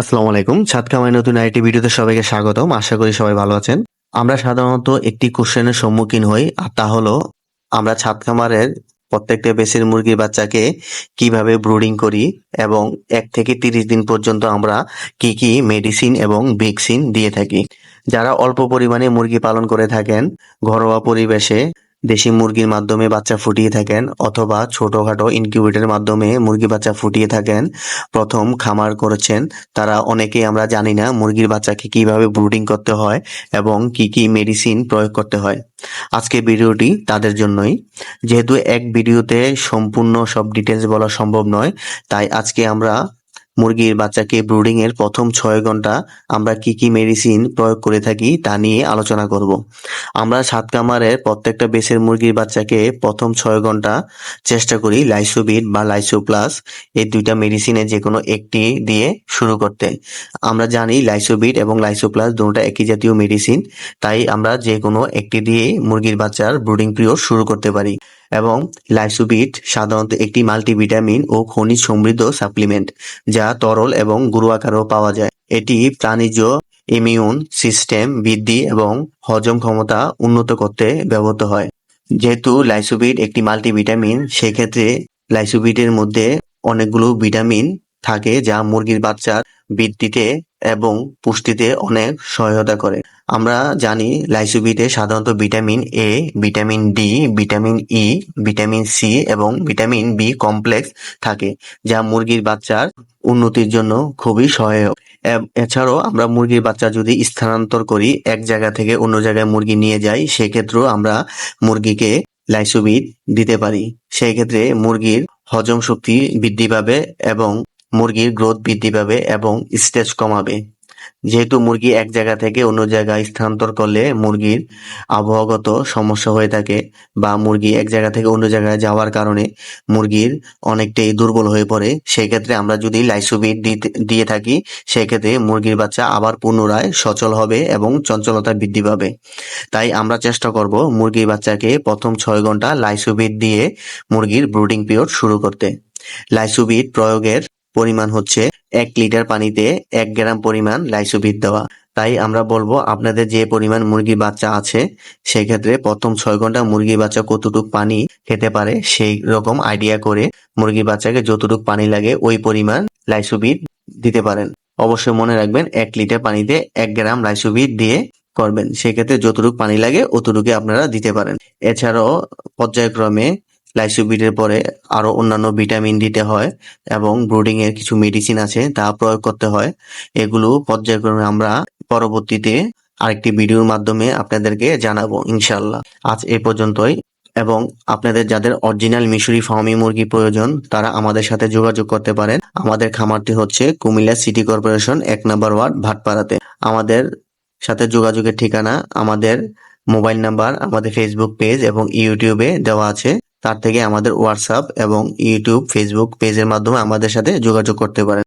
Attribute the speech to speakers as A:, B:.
A: আসসালামু আলাইকুম। ছাদ কামাই নতুন আরেকটি ভিডিওতে সবাইকে স্বাগতম। আশা করি সবাই ভালো আছেন। আমরা সাধারণত একটি কোশ্চেনের সম্মুখীন হই, আর তা হলো আমরা ছাদ খামারের প্রত্যেকটা বেসের মুরগির বাচ্চাকে কীভাবে ব্রুডিং করি এবং এক থেকে তিরিশ দিন পর্যন্ত আমরা কি কি মেডিসিন এবং ভ্যাকসিন দিয়ে থাকি। যারা অল্প পরিমাণে মুরগি পালন করে থাকেন, ঘরোয়া পরিবেশে দেশি মুরগির মাধ্যমে বাচ্চা ফুটিয়ে থাকেন অথবা ছোটখাটো ইনকিউবেটরের মাধ্যমে মুরগি বাচ্চা ফুটিয়ে থাকেন। প্রথম খামার করেছেন। তারা অনেকেই আমরা জানি না মুরগির বাচ্চাকে কীভাবে ব্রুডিং করতে হয় এবং কি কি মেডিসিন প্রয়োগ করতে হয়। আজকে ভিডিওটি তাদের জন্যই। যেহেতু এক ভিডিওতে সম্পূর্ণ সব ডিটেলস বলা সম্ভব নয়, তাই আজকে আমরা মুরগির বাচ্চাকে ব্রুডিং এর প্রথম ছয় ঘণ্টা আমরা কি কি মেডিসিন প্রয়োগ করে থাকি তা নিয়ে আলোচনা করব। আমরা সাত কামারের প্রত্যেকটা বেসের মুরগির বাচ্চাকে প্রথম ছয় ঘণ্টা চেষ্টা করি লাইসোবিট বা লাইসো প্লাস এই দুইটা মেডিসিনে যে কোনো একটি দিয়ে শুরু করতে। আমরা জানি লাইসোবিট এবং লাইসোপ্লাস দুটোটা একই জাতীয় মেডিসিন তাই আমরা যে কোনো একটি দিয়ে মুরগির বাচ্চার ব্রুডিং পিরিয়ড শুরু করতে পারি। এবং লাইসোবিট সাধারণত একটি মাল্টিভিটামিন ও খনিজ সমৃদ্ধ সাপ্লিমেন্ট, যা তরল এবং গুঁড়ো আকারেও পাওয়া যায়। এটি প্রাণীজ ইমিউন সিস্টেম বৃদ্ধি এবং হজম ক্ষমতা উন্নত করতে ব্যবহৃত হয়। যেহেতু লাইসোবিট একটি মাল্টিভিটামিন, সেক্ষেত্রে লাইসোবিটের মধ্যে অনেকগুলো ভিটামিন থাকে, যা মুরগির বাচ্চার বৃদ্ধিতে এবং পুষ্টিতে অনেক সহায়তা করে। আমরা জানি লাইসোবিটে সাধারণত vitamin A vitamin D vitamin E vitamin C এবং ভিটামিন বি কমপ্লেক্স থাকে, যা মুরগির বাচ্চার উন্নতির জন্য খুবই সহায়ক। এছাড়াও আমরা মুরগির বাচ্চা যদি স্থানান্তর করি, এক জায়গা থেকে অন্য জায়গায় মুরগি নিয়ে যাই, সেক্ষেত্রেও আমরা মুরগিকে লাইসোবিট দিতে পারি। সেই ক্ষেত্রে মুরগির হজম শক্তি বৃদ্ধি পাবে এবং মুরগির গ্রোথ বৃদ্ধি পাবে এবং স্ট্রেস কমাবে। যেহেতু মুরগি এক জায়গা থেকে অন্য জায়গায় স্থানান্তর করলে মুরগির আবহাওয়াগত সমস্যা হয়ে থাকে বা মুরগি এক জায়গা থেকে অন্য জায়গায় যাওয়ার কারণে মুরগির অনেকটাই দুর্বল হয়ে পড়ে, সেক্ষেত্রে আমরা যদি লাইসোবিট দিয়ে থাকি, সেক্ষেত্রে মুরগির বাচ্চা আবার পুনরায় সচল হবে এবং চঞ্চলতা বৃদ্ধি পাবে। তাই আমরা চেষ্টা করব মুরগির বাচ্চাকে প্রথম ছয় ঘণ্টা লাইসোবিট দিয়ে মুরগির ব্রুডিং পিরিয়ড শুরু করতে। লাইসোবিট প্রয়োগের পরিমাণ হচ্ছে এক লিটার পানিতে এক গ্রাম পরিমাণ লাইসোবিট দেওয়া। তাই আমরা বলব, আপনাদের যে পরিমাণ মুরগির বাচ্চা আছে সেই ক্ষেত্রে প্রথম ছয় ঘণ্টা মুরগির বাচ্চা কতটুক পানি খেতে পারে, সেই রকম আইডিয়া করে মুরগির বাচ্চাকে যতটুক পানি লাগে ওই পরিমাণ লাইসোবিট দিতে পারেন। অবশ্যই মনে রাখবেন, এক লিটার পানিতে এক গ্রাম লাইসোবিট দিয়ে করবেন। সেক্ষেত্রে যতটুকু পানি লাগে অতটুকু আপনারা দিতে পারেন। এছাড়াও পর্যায়ক্রমে লাইসোবিটের পরে আরও অন্যান্য ভিটামিন দিতে হয় এবং ব্রুডিং এর কিছু মেডিসিন আছে তা প্রয়োগ করতে হয়। এগুলো পর্যায়ক্রমে আমরা পরবর্তীতে আরেকটি ভিডিওর মাধ্যমে আপনাদেরকে জানাব ইনশাল্লাহ আজ এ পর্যন্তই এবং আপনাদের যাদের অরিজিনাল মিশরি ফার্মি মুরগি প্রয়োজন তারা আমাদের সাথে যোগাযোগ করতে পারেন। আমাদের খামারটি হচ্ছে কুমিল্লা সিটি কর্পোরেশন এক নম্বর ওয়ার্ড ভাটপাড়াতে। আমাদের সাথে যোগাযোগের ঠিকানা আমাদের মোবাইল নাম্বার, আমাদের ফেসবুক পেজ এবং ইউটিউবে দেওয়া আছে। তার থেকে আমাদের হোয়াটসঅ্যাপ এবং ইউটিউব ফেসবুক পেজের মাধ্যমে আমাদের সাথে যোগাযোগ করতে পারেন।